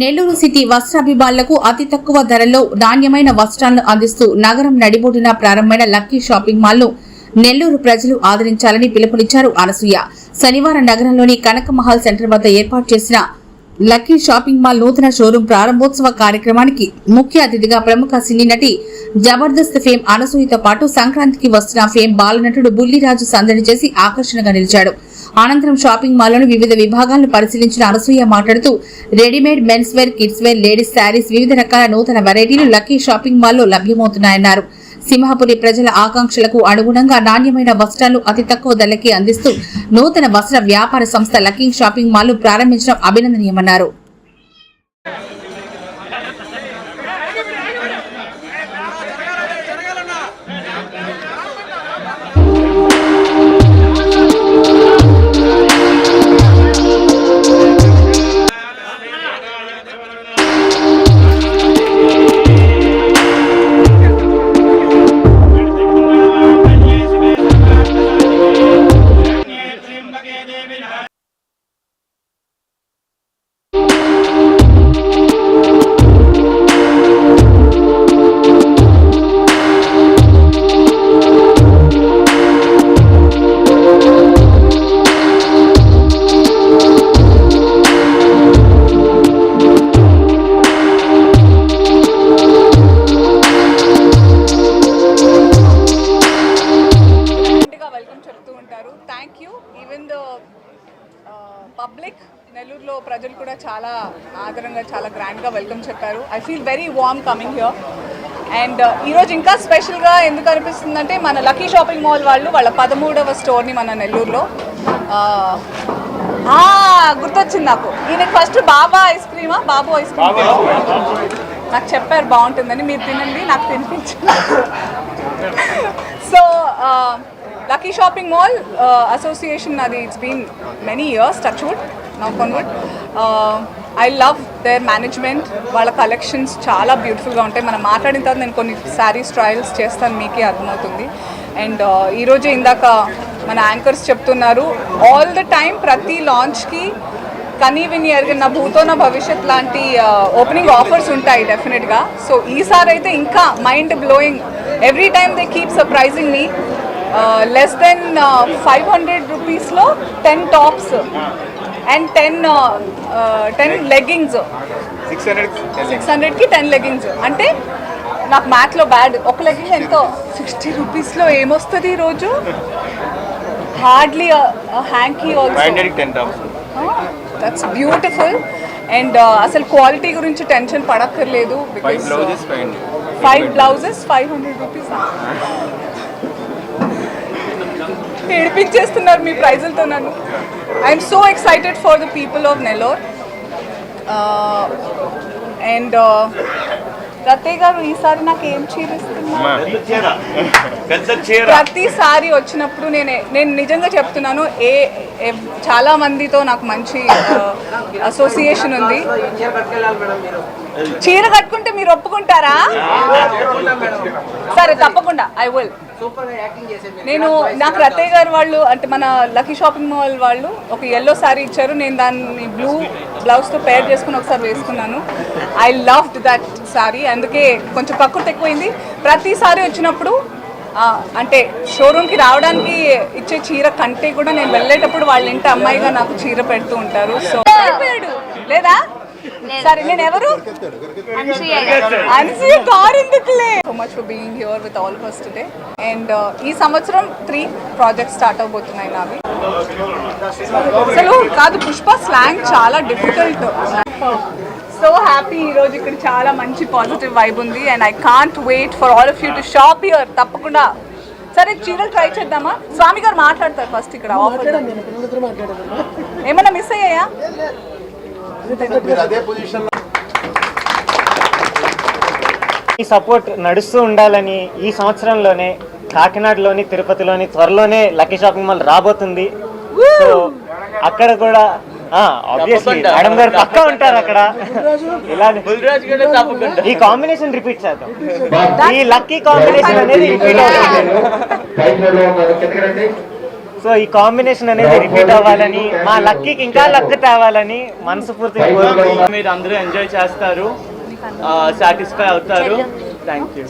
Nellore city వస్త్రాభిమానులకు అతి తక్కువ ధరలో నాణ్యమైన వస్త్రాలను అందిస్తూ నగరం నడిబొడిన ప్రారంభమైన లక్కీ షాపింగ్ మాల్ను నెల్లూరు ప్రజలు ఆదరించాలని పిలుపునిచ్చారు అనసూయ. శనివారం నగరంలోని కనక మహల్ సెంటర్ వద్ద ఏర్పాటు చేసిన లక్కీ షాపింగ్ మాల్ నూతన షోరూం ప్రారంభోత్సవ కార్యక్రమానికి ముఖ్య అతిథిగా ప్రముఖ సినీ నటి జబర్దస్త్ ఫేమ్ అనసూయతో పాటు సంక్రాంతికి వస్తున్న ఫేమ్ బాలనటుడు బుల్లిరాజు సందడి చేసి ఆకర్షణగా నిలిచాడు. అనంతరం షాపింగ్ మాల్లోని వివిధ విభాగాలను పరిశీలించిన అనసూయ మాట్లాడుతూ readymade mens wear kids wear ladies sarees వివిధ రకాల నూతన వెరైటీలు లక్కీ షాపింగ్ మాల్లో లభ్యమవుతున్నాయన్నారు. సింహపురి ప్రజల ఆకాంక్షలకు అనుగుణంగా నాణ్యమైన వస్త్రాలు అతి తక్కువ ధరలకి అందిస్తూ నూతన వస్త్ర వ్యాపార సంస్థ లక్కీ షాపింగ్ మాల్ ప్రారంభించడం అభినందనీయమన్నారు. పబ్లిక్ నెల్లూరులో ప్రజలు కూడా చాలా ఆదరంగా చాలా గ్రాండ్గా వెల్కమ్ చెప్పారు. I feel very warm coming here and ఈరోజు ఇంకా స్పెషల్గా ఎందుకు అనిపిస్తుందంటే మన లక్కీ షాపింగ్ మాల్ వాళ్ళు వాళ్ళ పదమూడవ స్టోర్ని మన నెల్లూరులో uh, గుర్తొచ్చింది నాకు. ఈయనకి ఫస్ట్ బాబా ఐస్ క్రీమా? బాబు ఐస్ క్రీమ్ నాకు చెప్పారు బాగుంటుందని మీరు తినండి నాకు తినిపించండి. So lucky shopping mall association అది it's been many years touch wood now wood I love their management వాళ్ళ కలెక్షన్స్ చాలా బ్యూటిఫుల్గా ఉంటాయి. మనం మాట్లాడిన తర్వాత నేను కొన్ని శారీస్ ట్రయల్స్ చేస్తాను మీకే అర్థమవుతుంది. అండ్ uh, ఈరోజే ఇందాక మన యాంకర్స్ చెప్తున్నారు ఆల్ ద టైం ప్రతి లాంచ్కి కనీ విని ఎరిగిన భూతో నా భవిష్యత్ లాంటి uh, ఓపెనింగ్ ఆఫర్స్ ఉంటాయి డెఫినెట్గా సో ఈసారి అయితే ఇంకా mind blowing every time they keep surprising me less than five hundred రూపీస్లో ten tops and ten ten leggings six hundred six హండ్రెడ్కి టెన్ లెగ్గింగ్స్ అంటే నాకు మ్యాథ్లో బ్యాడ్ ఒక లెగ్గింగ్ ఎంతో? సిక్స్టీ రూపీస్లో ఏమొస్తుంది ఈరోజు hardly hanky that's beautiful and అసలు క్వాలిటీ గురించి tension పడక్కర్లేదు five blouses five hundred rupees ఏడిపించేస్తున్నారు మీ ప్రైజులతో నన్ను. I'm so excited for the people of Nellore and రతే uh, గారు ఈసారి నాకు ఏం చీర ఇస్తున్నారు? పెద్ద చీర. ప్రతిసారి వచ్చినప్పుడు నేనే నేను నిజంగా చెప్తున్నాను ఏ చాలా మందితో నాకు మంచి అసోసియేషన్ ఉంది. చీర కట్టుకుంటే మీరు ఒప్పుకుంటారా? సరే తప్పకుండా ఐ విల్ నేను నాకు రత్తయ్య గారు వాళ్ళు అంటే మన లక్కీ షాపింగ్ మాల్ వాళ్ళు ఒక ఎల్లో శారీ ఇచ్చారు. నేను దాన్ని బ్లూ బ్లౌజ్తో పేర్ చేసుకుని ఒకసారి వేసుకున్నాను. ఐ లవ్డ్ దట్ శారీ అందుకే కొంచెం కక్కుర్తి ఎక్కువైంది. ప్రతిసారి వచ్చినప్పుడు ఆ, అంటే షోరూమ్కి రావడానికి ఇచ్చే చీర కంటే కూడా నేను వెళ్ళేటప్పుడు వాళ్ళ ఇంటి అమ్మాయిగా నాకు చీర పెడుతూ ఉంటారు. సో లేదా? సరే నేను ఎవరు? అన్సూయ కార్ ఎందుకులే so much for being here with all first today and ఈ సంవత్సరం త్రీ ప్రాజెక్ట్స్ స్టార్ట్ అవబోతున్నాయి నావి. అసలు కాదు పుష్ప స్లాంగ్ చాలా డిఫికల్ట్ సో హ్యాపీ ఈరోజు ఇక్కడ చాలా మంచి పాజిటివ్ వైబ్ ఉంది. And I can't wait for all of you to shop here తప్పకుండా. సరే చీరలు ట్రై చేద్దామా? స్వామి గారు మాట్లాడతారు ఫస్ట్ ఇక్కడ ఏమన్నా మిస్ అయ్యాయా? ఈ సపోర్ట్ నడుస్తూ ఉండాలని ఈ సంవత్సరంలోనే కాకినాడలోని తిరుపతిలోని త్వరలోనే లక్కీ షాపింగ్ మాల్ రాబోతుంది సో అక్కడ కూడా ఆబ్వియస్లీ మేడం గారు పక్కా ఉంటారు అక్కడ ఇలా ఈ కాంబినేషన్ రిపీట్ చేద్దాం ఈ లక్కీ కాంబినేషన్ అనేది రిపీట్ అవుతుంది సో ఈ కాంబినేషన్ అనేది రిపీట్ అవ్వాలని మా లక్కీకి ఇంకా లక్ తేవాలని మనస్ఫూర్తిగా కోరుకుంటున్నాం. మీరు అందరూ ఎంజాయ్ చేస్తారు. సాటిస్ఫై అవుతారు. Thank you